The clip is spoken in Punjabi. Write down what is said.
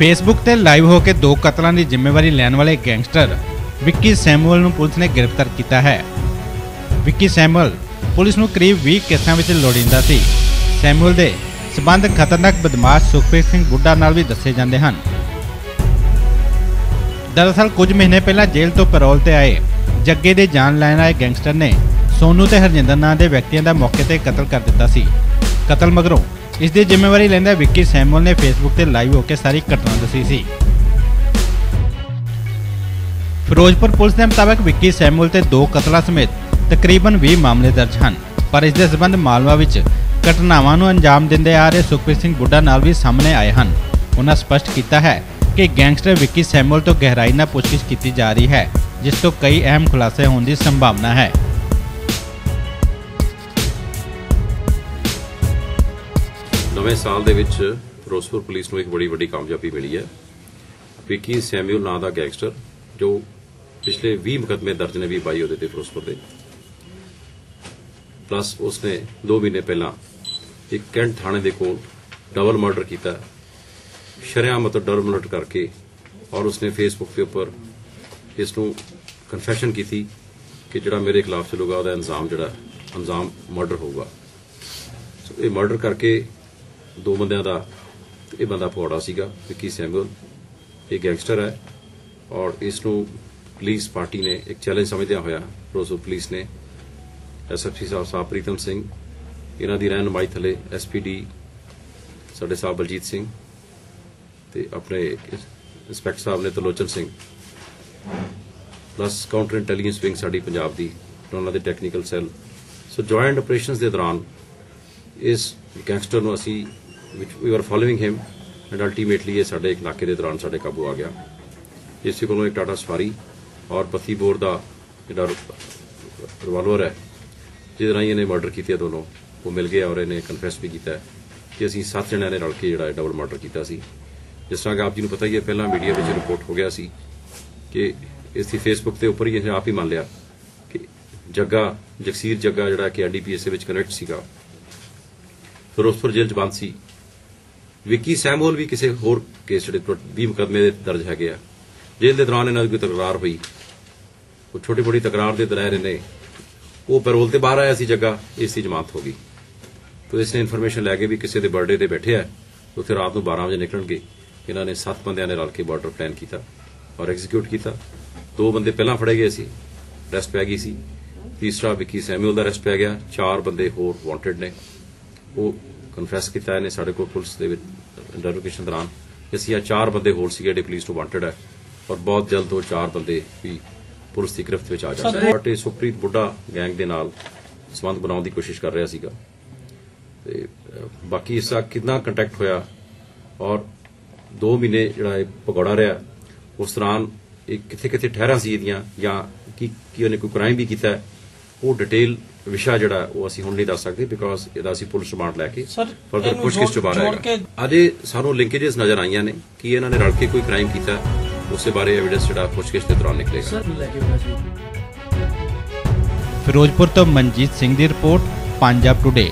ਫੇਸਬੁੱਕ ਤੇ ਲਾਈਵ ਹੋ ਕੇ ਦੋ ਕਤਲਾਂ ਦੀ ਜ਼ਿੰਮੇਵਾਰੀ ਲੈਣ ਵਾਲੇ ਗੈਂਗਸਟਰ ਵਿੱਕੀ ਸੈਮੂਅਲ ਨੂੰ ਪੁਲਿਸ ਨੇ ਗ੍ਰਿਫਤਾਰ ਕੀਤਾ ਹੈ। ਵਿੱਕੀ ਸੈਮੂਅਲ ਪੁਲਿਸ ਨੂੰ ਕਰੀਬ 20 ਕੇਸਾਂ ਵਿੱਚ ਲੋੜੀਂਦਾ ਸੀ। ਸੈਮੂਅਲ ਦੇ ਸਬੰਧ ਖਤਰਨਾਕ ਬਦਮਾਸ਼ ਸੁਖਪ੍ਰੀਤ ਸਿੰਘ ਬੁੱਢਾ ਨਾਲ ਵੀ ਦੱਸੇ ਜਾਂਦੇ ਹਨ। ਦਰਅਸਲ ਕੁਝ ਮਹੀਨੇ ਪਹਿਲਾਂ ਜੇਲ੍ਹ ਤੋਂ ਪੈਰੋਲ ਤੇ ਆਏ ਜੱਗੇ ਦੇ ਜਾਨ ਲੈਣ ਆਏ ਗੈਂਗਸਟਰ ਨੇ ਸੋਨੂ ਤੇ ਹਰਜਿੰਦਰ ਨਾਂ ਦੇ ਵਿਅਕਤੀਆਂ ਦਾ ਮੌਕੇ ਤੇ ਕਤਲ ਕਰ ਦਿੱਤਾ ਸੀ। ਕਤਲ ਮਗਰੋਂ ਇਸ ਦੀ ਜ਼ਿੰਮੇਵਾਰੀ ਲੈਂਦਾ ਵਿੱਕੀ ਸੈਮੂਅਲ ਨੇ ਫੇਸਬੁੱਕ ਤੇ ਲਾਈਵ ਹੋ ਕੇ ਸਾਰੀ ਘਟਨਾ ਦੱਸੀ ਸੀ। ਫਿਰੋਜ਼ਪੁਰ ਪੁਲਿਸ ਦੇ ਮੁਤਾਬਕ ਵਿੱਕੀ ਸੈਮੂਅਲ ਤੇ ਦੋ ਕਤਲਾਂ ਸਮੇਤ ਤਕਰੀਬਨ 20 ਮਾਮਲੇ ਦਰਜ ਹਨ, ਪਰ ਇਸ ਦੇ ਸਬੰਧ ਮਾਲਵਾ ਵਿੱਚ ਘਟਨਾਵਾਂ ਨੂੰ ਅੰਜਾਮ ਦਿੰਦੇ ਆ ਰਹੇ ਸੁਖਪ੍ਰੀਤ ਸਿੰਘ ਬੁੱਢਾ ਨਾਲ ਵੀ ਸਾਹਮਣੇ ਆਏ ਹਨ। ਉਹਨਾਂ ਸਪਸ਼ਟ ਕੀਤਾ ਹੈ ਕਿ ਗੈਂਗਸਟਰ ਵਿੱਕੀ ਸੈਮੂਅਲ ਤੋਂ ਗਹਿਰਾਈ ਨਾਲ ਪੁੱਛਗਿੱਛ ਕੀਤੀ ਜਾ ਰਹੀ ਹੈ, ਜਿਸ ਤੋਂ ਕਈ ਅਹਿਮ ਖੁਲਾਸੇ ਹੋਣ ਦੀ ਸੰਭਾਵਨਾ ਹੈ। ਨਵੇਂ ਸਾਲ ਦੇ ਵਿੱਚ ਫਿਰੋਜ਼ਪੁਰ ਪੁਲਿਸ ਨੂੰ ਇੱਕ ਬੜੀ ਵੱਡੀ ਕਾਮਯਾਬੀ ਮਿਲੀ ਹੈ। ਵਿਕੀ ਸੈਮੂਅਲ ਨਾਂ ਦਾ ਗੈਂਗਸਟਰ, ਜੋ ਪਿਛਲੇ 20 ਮੁਕੱਦਮੇ ਦਰਜ ਨੇ ਵੀ ਪਾਈ ਉਹਦੇ ਤੇ ਫਿਰੋਜ਼ਪੁਰ ਦੇ। ਪਲੱਸ ਉਸਨੇ 2 ਮਹੀਨੇ ਪਹਿਲਾਂ ਇੱਕ ਕੈਂਟ ਥਾਣੇ ਦੇ ਕੋਲ ਡਬਲ ਮਰਡਰ ਕੀਤਾ। ਸ਼ਰਿਆਮ ਮਤਲਬ ਡਬਲ ਮਰਡਰ ਕਰਕੇ ਔਰ ਉਸਨੇ ਫੇਸਬੁੱਕ ਦੇ ਉੱਪਰ ਇਸ ਨੂੰ ਕਨਫੈਸ਼ਨ ਕੀਤੀ ਕਿ ਜਿਹੜਾ ਮੇਰੇ ਖਿਲਾਫ ਚੱਲੂਗਾ, ਉਹਦਾ ਇਲਜ਼ਾਮ ਜਿਹੜਾ, ਇਲਜ਼ਾਮ ਮਰਡਰ ਹੋਊਗਾ। ਸੋ ਇਹ ਮਰਡਰ ਕਰਕੇ ਦੋ ਬੰਦਿਆਂ ਦਾ, ਇਹ ਬੰਦਾ ਫੋੜਾ ਸੀਗਾ, ਵਿੱਕੀ ਸੈਮੂਅਲ, ਇਹ ਗੈਂਗਸਟਰ ਹੈ ਔਰ ਇਸ ਨੂੰ ਪੁਲਿਸ ਪਾਰਟੀ ਨੇ ਇੱਕ ਚੈਲੰਜ ਸਮਝਦਿਆਂ ਹੋਇਆ ਰੋਜ਼ੋ ਪੁਲਿਸ ਨੇ ਐਸਐਫਸੀ ਸਾਹਿਬ ਸਾਹਿਬ ਪ੍ਰੀਤਮ ਸਿੰਘ, ਇਹਨਾਂ ਦੀ ਰਹਿਨਮਾਈ ਥਲੇ ਐਸਪੀਡੀ ਸਾਡੇ ਸਾਹਿਬ ਬਲਜੀਤ ਸਿੰਘ ਤੇ ਆਪਣੇ ਇੰਸਪੈਕਟਰ ਸਾਹਿਬ ਨੇ Tarlochan Singh. Plus counter intelligence wing ਸਾਡੀ ਪੰਜਾਬ ਦੀ, ਉਹਨਾਂ ਦੇ technical cell so joint operations ਦੇ ਦੌਰਾਨ ਇਸ ਗੈਂਗਸਟਰ ਨੂੰ ਅਸੀਂ which we were following him and ultimately ਇਹ ਸਾਡੇ ਇੱਕ ਨਾਕੇ ਦੇ ਦੌਰਾਨ ਸਾਡੇ ਕਾਬੂ ਆ ਗਿਆ। ਇਸੇ ਕੋਲੋਂ ਇੱਕ ਟਾਟਾ ਸਫਾਰੀ ਔਰ 32 ਬੋਰ ਦਾ ਜਿਹੜਾ ਰਿਵਾਲਵਰ ਹੈ, ਜਿਹਦੇ ਰਾਹੀਂ ਇਹਨੇ ਮਰਡਰ ਕੀਤੇ ਦੋਨੋਂ। ਉਹ ਮਿਲ ਗਿਆ ਔਰ ਇਹਨੇ ਕਨਫੈਸ ਵੀ ਕੀਤਾ ਕਿ ਅਸੀਂ ਸੱਤ ਜਣਿਆਂ ਨੇ ਰਲ ਕੇ ਜਿਹੜਾ ਡਬਲ ਮਰਡਰ ਕੀਤਾ ਸੀ। ਜਿਸ ਤਰ੍ਹਾਂ ਕਿ ਆਪ ਜੀ ਨੂੰ ਪਤਾ ਹੀ ਹੈ, ਪਹਿਲਾਂ ਮੀਡੀਆ ਵਿੱਚ ਰਿਪੋਰਟ ਹੋ ਗਿਆ ਸੀ ਕਿ ਇਸ ਦੀ ਫੇਸਬੁੱਕ ਦੇ ਉੱਪਰ ਹੀ ਇਹ ਆਪ ਹੀ ਮੰਨ ਲਿਆ ਕਿ ਜੱਗਾ, ਜਗਸੀਰ ਜੱਗਾ ਜਿਹੜਾ ਕਿ ਐਨਡੀਪੀਐਸ ਦੇ ਵਿੱਚ ਕਨੈਕਟ ਸੀਗਾ। ਫਿਰੋਜ਼ਪੁਰ ਜੇਲ੍ਹ 'ਚ ਬੰਦ ਸੀ। ਵਿੱਕੀ ਸੈਮੂਅਲ ਵੀ ਕਿਸੇ ਹੋਰ ਕੇਸ ਜਿਹੜੇ 20 ਮੁਕੱਦਮੇ ਦੇ ਦਰਜ ਹੈਗੇ ਆ। ਜੇਲ੍ਹ ਦੇ ਦੌਰਾਨ ਇਹਨਾਂ ਦੀ ਕੋਈ ਤਕਰਾਰ ਹੋਈ। ਉਹ ਛੋਟੀ ਬੜੀ ਤਕਰਾਰ ਦੇ ਦਾਇਰੇ ਨੇ ਉਹ ਪੈਰੋਲ ਤੇ ਬਾਹਰ ਆਇਆ ਸੀ ਜੱਗਾ। ਇਸ ਦੀ ਜ਼ਮਾਨਤ ਹੋ ਗਈ। ਤੋ ਨੇ ਇਨਫੋਰਮੇਸ਼ਨ ਲੈ ਕੇ ਵੀ ਕਿਸੇ ਦੇ ਬਰਥਡੇ ਤੇ ਬੈਠੇ ਆ। ਉੱਥੇ ਰਾਤ ਨੂੰ 12 ਵਜੇ ਨਿਕਲਣਗੇ। ਇਹਨਾਂ ਨੇ ਸੱਤ ਬੰਦਿਆਂ ਨੇ ਰਲ ਕੇ ਬਾਰਡਰ ਪਲਾਨ ਕੀਤਾ ਔਰ ਐਗਜ਼ੀਕਿਊਟ ਕੀਤਾ। ਦੋ ਬੰਦੇ ਪਹਿਲਾਂ ਫੜੇ ਗਏ ਸੀ। ਰੈਸਟ ਪੈ ਗਈ ਸੀ। ਤੀਸਰਾ ਵਿੱਕੀ ਸੈਮੂਅਲ ਦਾ ਰੈਸਟ ਪੈ ਗਿਆ। ਚਾਰ ਬੰਦੇ ਹੋਰ ਵਾਂਟਡ ਨੇ। ਉਹ ਕਨਫੈਸ ਕੀਤਾ ਇਹਨੇ ਸਾਡੇ ਕੋਲ ਪੁਲਿਸ ਦੇ ਵਿੱਚ ਇੰਟਰੋਗੇਸ਼ਨ ਦੌਰਾਨ ਕਿ ਅਸੀਂ ਆ ਚਾਰ ਬੰਦੇ ਹੋਰ ਸੀਗੇ ਜਿਹੜੇ ਪੁਲਿਸ ਨੂੰ ਵਾਂਟਡ ਹੈ ਔਰ ਬਹੁਤ ਜਲਦ ਉਹ ਚਾਰ ਬੰਦੇ ਵੀ ਪੁਲਿਸ ਦੀ ਗ੍ਰਿਫਤ ਵਿੱਚ ਆ ਜਾਣਗੇ। ਪਾਰਟੀ ਸੁਖਪ੍ਰੀਤ ਬੁੱਢਾ ਗੈਂਗ ਦੇ ਨਾਲ ਸੰਬੰਧ ਬਣਾਉਣ ਦੀ ਕੋਸ਼ਿਸ਼ ਕਰ ਰਿਹਾ ਸੀਗਾ। ਤੇ ਬਾਕੀ ਇਸ ਦਾ ਕਿੰਨਾ ਕੰਟੈਕਟ ਹੋਇਆ ਔਰ 2 ਮਹੀਨੇ ਜਿਹੜਾ ਇਹ ਪਕੌੜਾ ਰਿਹਾ ਉਸ ਦੌਰਾਨ ਇਹ ਕਿੱਥੇ ਕਿੱਥੇ ਠਹਿਰਾ ਸੀ ਇਹਦੀਆਂ ਜਾਂ ਕੀ ਕੀ ਉਹਨੇ ਕੋਈ ਕ੍ਰਾਈਮ ਵੀ ਕੀਤਾ? ਉਹ ਡਿਟੇਲ ਵਿਸ਼ਾ ਜਿਹੜਾ ਉਹ ਅਸੀਂ ਹੁਣ ਨਹੀਂ ਦੱਸ ਸਕਦੇ ਬਿਕੋਜ਼ ਇਹਦਾ ਅਸੀਂ ਪੁਲਿਸ ਰਿਮਾਂਡ ਲੈ ਕੇ ਫਰਦਰ ਪੁੱਛਗਿੱਛ ਤੋਂ ਆਏਗਾ। ਕੇ- ਅਜੇ ਸਾਨੂੰ ਲਿੰਕੇजेस ਨਜ਼ਰ ਆਈਆਂ ਨੇ ਕਿ ਇਹਨਾਂ ਨੇ ਰਲ ਕੇ ਕੋਈ ਕ੍ਰਾਈਮ ਕੀਤਾ। ਉਸੇ ਬਾਰੇ ਐਵੀਡੈਂਸ ਜਿਹੜਾ ਪੁੱਛਗਿੱਛ ਦੇ ਦੌਰਾਨ ਨਿਕਲੇਗਾ। ਫਿਰੋਜ਼ਪੁਰ ਤੋਂ ਮਨਜੀਤ ਸਿੰਘ ਦੀ ਰਿਪੋਰਟ ਪੰਜਾਬ ਟੁਡੇ